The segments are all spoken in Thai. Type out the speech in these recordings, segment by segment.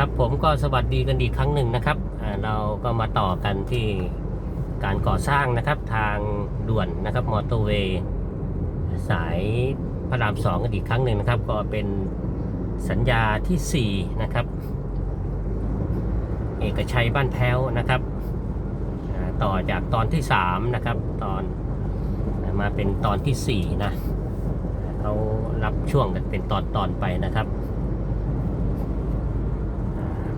ครับผมก็สวัสดีกันอีกครั้งหนึ่งนะครับเราก็มาต่อกันที่การก่อสร้างนะครับทางด่วนนะครับมอเตอร์เวย์สายพระรามสองกันอีกครั้งหนึ่งนะครับ ก็เป็นสัญญาที่4นะครับ เอกชัยบ้านแพ้วนะครับ ต่อจากตอนที่3นะครับตอนมาเป็นตอนทีสี่4นะเขารับช่วงกันเป็นตอนตอนๆไปนะครับ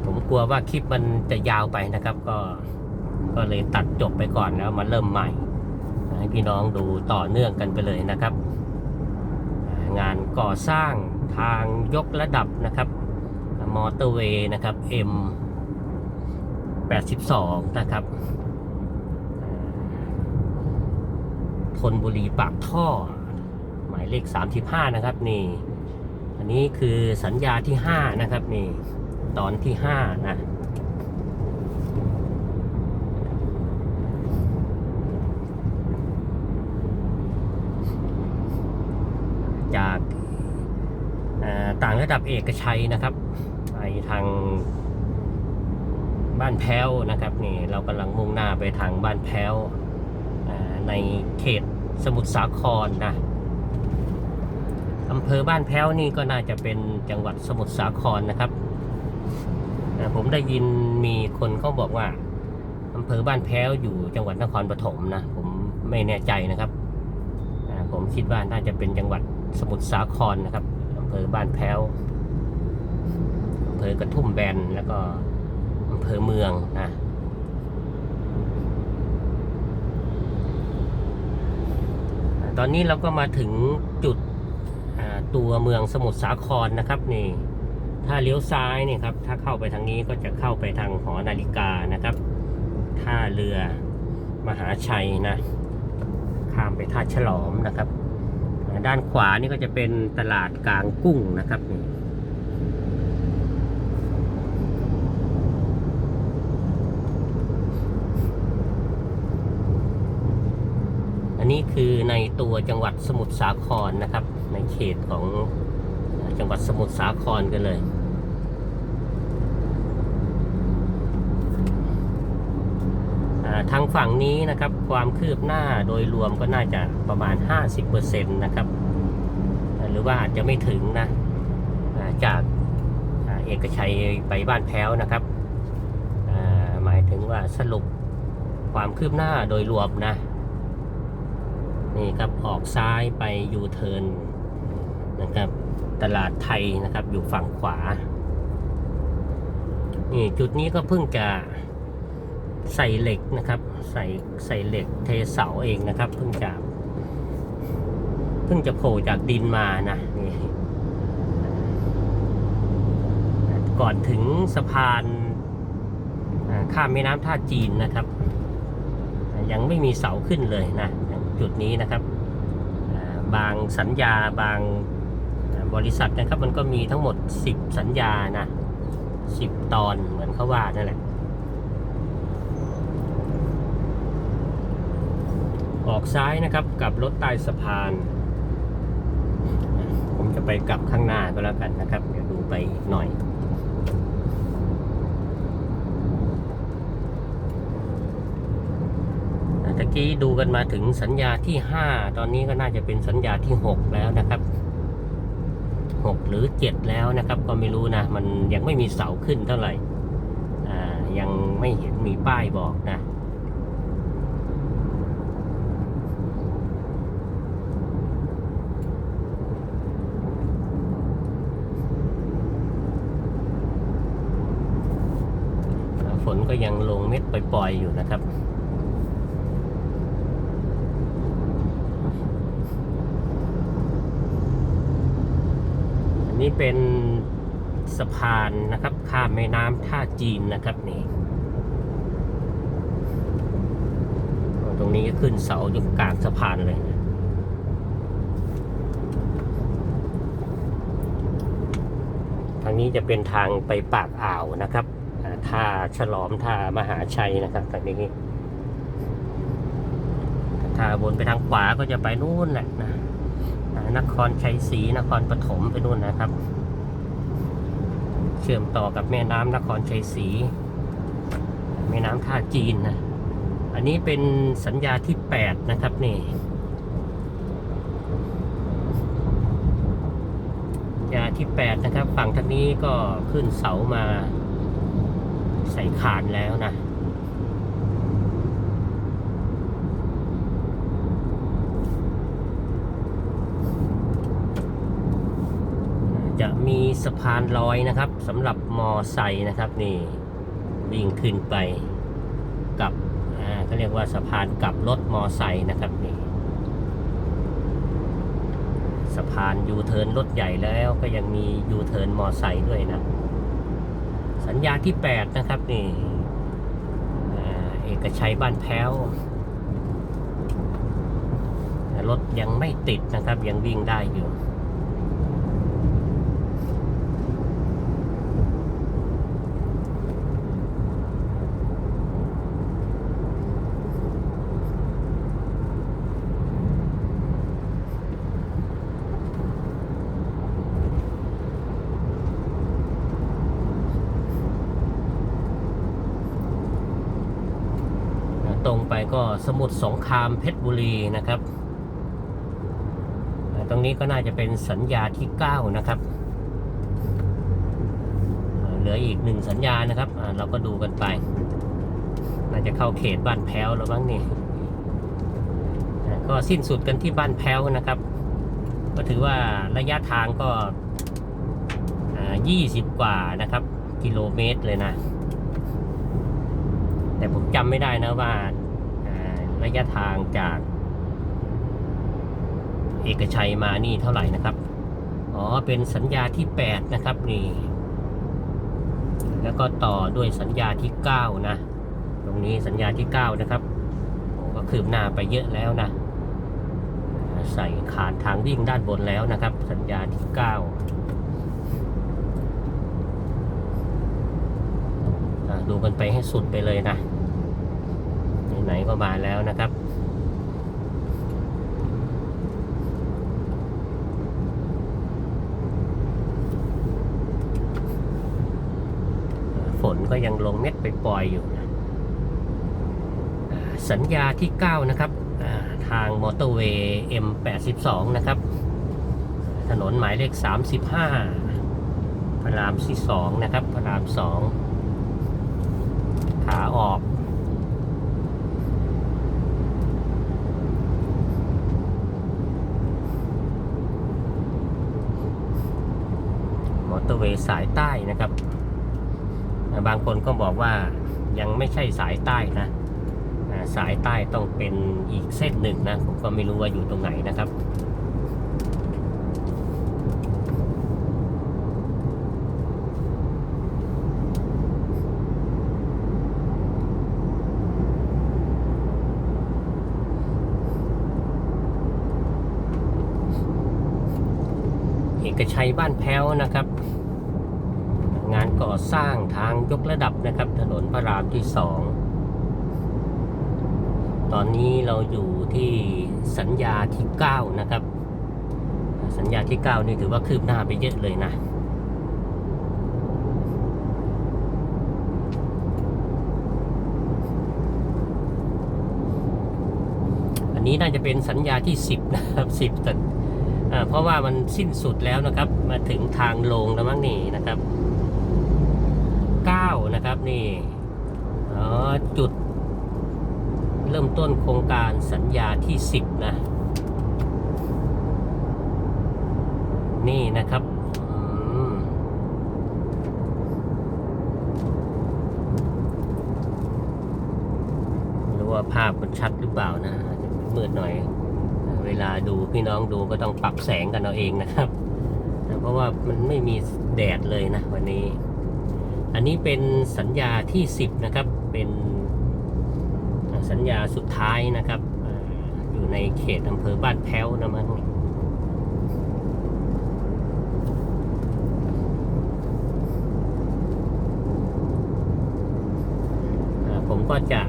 ผมกลัวว่าคลิปมันจะยาวไปนะครับ ก็ก็เลยตัดจบไปก่อนแล้วมาเริ่มใหม่ ให้พี่น้องดูต่อเนื่องกันไปเลยนะครับ งานก่อสร้างทางยกระดับนะครับมอเตอร์เวย์นะครับ M 82 นะครับทนบุรีปากท่อ หมายเลข 35 นะครับนี่ อันนี้คือสัญญาที่ 5 นะครับนี่ ตอนที่5นะจากต่างระดับเอกชัยนะครับไปทางบ้านแพ้วนะครับนี่เรากำลังมุ่งหน้าไปทางบ้านแพ้วในเขตสมุทรสาครนะอำเภอบ้านแพ้วนี่ก็น่าจะเป็นจังหวัดสมุทรสาครนะครับ ผมได้ยินมีคนเขาบอกว่าอำเภอบ้านแพ้วอยู่จังหวัดนครปฐมนะ ผมไม่แน่ใจนะครับ ผมคิดว่าน่าจะเป็นจังหวัดสมุทรสาครนะครับอำเภอบ้านแพ้วอำเภอกระทุ่มแบนแล้วก็อำเภอเมืองนะตอนนี้เราก็มาถึงจุดตัวเมืองสมุทรสาครนะครับนี่ ถ้าเลี้ยวซ้ายเนี่ยครับ ถ้าเข้าไปทางนี้ก็จะเข้าไปทางหอนาฬิกานะครับ ท่าเรือมหาชัยนะ ข้ามไปท่าฉลอมนะครับ ด้านขวานี่ก็จะเป็นตลาดกลางกุ้งนะครับนี่อันนี้คือในตัวจังหวัดสมุทรสาครนะครับ ในเขตของจังหวัดสมุทรสาครกันเลย อ่า ทางฝั่งนี้นะครับความคืบหน้าโดยรวมก็น่าจะประมาณ 50%นะครับ หรือว่าอาจจะไม่ถึงนะจากเอกชัยไปบ้านแพ้วนะครับ หมายถึงว่าสรุปความคืบหน้าโดยรวมนะ นี่ครับออกซ้ายไปยูเทิร์นนะครับตลาดไทยนะครับอยู่ฝั่งขวา นี่จุดนี้ก็เพิ่งจะ ใส่เหล็กนะครับ ใส่ใส่เหล็กเทเสาเองนะครับ เพิ่งจะเพิ่งจะโผล่จากดินมานะนี่ก่อนถึงสะพานข้ามแม่น้ำท่าจีนนะครับ ยังไม่มีเสาขึ้นเลยนะจุดนี้นะครับบางสัญญาบางบริษัทนะครับ มันก็มีทั้งหมด 10 สัญญานะ10 ตอนเหมือนเขาว่านั่นแหละ ออกซ้ายนะครับกับรถใต้สะพาน ผมจะไปกลับข้างหน้าก็แล้วกันนะครับ เดี๋ยวดูไปอีกหน่อยตะกี้ดูกันมาถึงสัญญาที่ 5 ตอนนี้ก็น่าจะเป็นสัญญาที่ 6 แล้วนะครับ 6 หรือ 7 แล้วนะครับ ก็ไม่รู้นะ มันยังไม่มีเสาขึ้นเท่าไหร่ อ่า ยังไม่เห็นมีป้ายบอกนะ ฝ นก็ยังลงเม็ดปล่อยๆอยู่นะครับ อันนี้เป็นสะพานนะครับ ข้ามแม่น้ำท่าจีนนะครับนี่ตรงนี้ก็ขึ้นเสาอยู่กลางสะพานเลยนะทางนี้จะเป็นทางไปปากอ่าวนะครับ ท่าฉลอมท่ามหาชัยนะครับทางนี้ถ้าวนไปทางขวาก็จะไปนู่นแหละนะนครชัยศรีนครปฐมไปนู่นนะครับ เชื่อมต่อกับแม่น้ำนครชัยศรีแม่น้ำท่าจีนนะอันนี้เป็นสัญญาที่ 8 นะครับนี่สัญญาที่ 8 นะครับ ฝั่งทางนี้ก็ขึ้นเสามา ส่คานแล้วนะจะมีสะพานลอยนะครับสำหรับมอไซค์นะครับนี่วิ่งขึ้นไปกับเขาเรียกว่าสะพานกับรถมอไซค์นะครับนี่สะพานยูเทิร์นรถใหญ่แล้วก็ยังมียูเทิร์นมอไซค์ด้วยนะ สัญญาที่ 8 นะครับนี่เอกชัยบ้านแพ้วรถยังไม่ติดนะครับยังวิ่งได้อยู่ ตรงไปก็สมุทรสงครามเพชรบุรีนะครับ ตรงนี้ก็น่าจะเป็นสัญญาที่ 9 นะครับ เหลืออีกหนึ่งสัญญานะครับ เราก็ดูกันไป น่าจะเข้าเขตบ้านแพ้วแล้วบ้างนี่ก็สิ้นสุดกันที่บ้านแพ้วนะครับ ก็ถือว่าระยะทางก็อ่า20 กว่านะครับ กิโลเมตรเลยนะแต่ผมจำไม่ได้นะว่า ระยะทางจาก เอกชัยมานี่เท่าไหร่นะครับ อ๋อ เป็นสัญญาที่ 8 นะครับนี่ แล้วก็ต่อด้วยสัญญาที่ 9 นะ ตรงนี้สัญญาที่ 9 นะครับ ก็คืบหน้าไปเยอะแล้วนะ ใส่ขาดทางวิ่งด้านบนแล้วนะครับ สัญญาที่9อ่าดูกันไปให้สุดไปเลยนะ ไหนก็มาแล้วนะครับฝนก็ยังลงเม็ดไปปล่อยอยู่นะสัญญาที่ 9 นะครับ ทางมอเตอร์เวย์ M82 นะครับ ถนนหมายเลข 35 พระรามที่2นะครับ พระราม 2 ขาออก มอเตอร์เวย์สายใต้นะครับ บางคนก็บอกว่ายังไม่ใช่สายใต้นะสายใต้ต้องเป็นอีกเส้นหนึ่งนะ ผมก็ไม่รู้ว่าอยู่ตรงไหนนะครับ อกชัยบ้านแพ้วนะครับ งานก่อสร้างทางยกระดับนะครับ ถนนพระรามที่สองตอนนี้เราอยู่ที่สัญญาที่ 9 นะครับ สัญญาที่ 9 นี่ถือว่าคืบหน้าไปเยอะเลยนะอันนี้น่าจะเป็นสัญญาที่ 10 นะครับ 10แต่ เพราะว่ามันสิ้นสุดแล้วนะครับ มาถึงทางลงแล้วมั้งนี่นะครับ9นะครับนี่อ๋อจุด เริ่มต้นโครงการสัญญาที่ 10 นะ นี่นะครับรู้ว่าภาพมันชัดหรือเปล่านะมืดหน่อย เวลาดูพี่น้องดูก็ต้องปรับแสงกันเอาเองนะครับเพราะว่ามันไม่มีแดดเลยนะวันนี้ อันนี้เป็นสัญญาที่ 10 นะครับ เป็นสัญญาสุดท้ายนะครับอยู่ในเขตอำเภอบ้านแพ้วนะมั้งผมก็จะ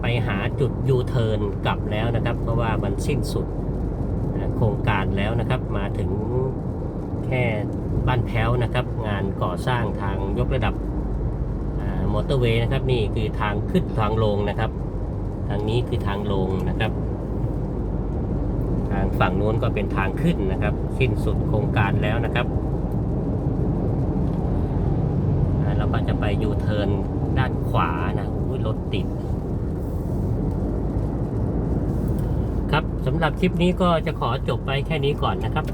ไปหาจุดยูเทิร์นกลับแล้วนะครับ เพราะว่ามันสิ้นสุด โครงการแล้วนะครับ มาถึงแค่บ้านแพ้วนะครับ งานก่อสร้างทางยกระดับอมอเตอร์เวย์นะครับ นี่คือทางขึ้นทางลงนะครับ ทางนี้คือทางลงนะครับ ทางฝั่งนู้นก็เป็นทางขึ้นนะครับ สิ้นสุดโครงการแล้วนะครับเราก็จะไปยูเทิร์นด้านขวานะอุ๊ยรถติด ครับ สำหรับคลิปนี้ก็จะขอจบไปแค่นี้ก่อนนะครับ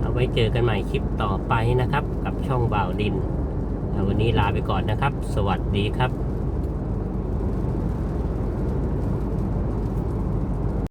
เอาไว้เจอกันใหม่คลิปต่อไปนะครับ กับช่องบ่าวดิน วันนี้ลาไปก่อนนะครับ สวัสดีครับ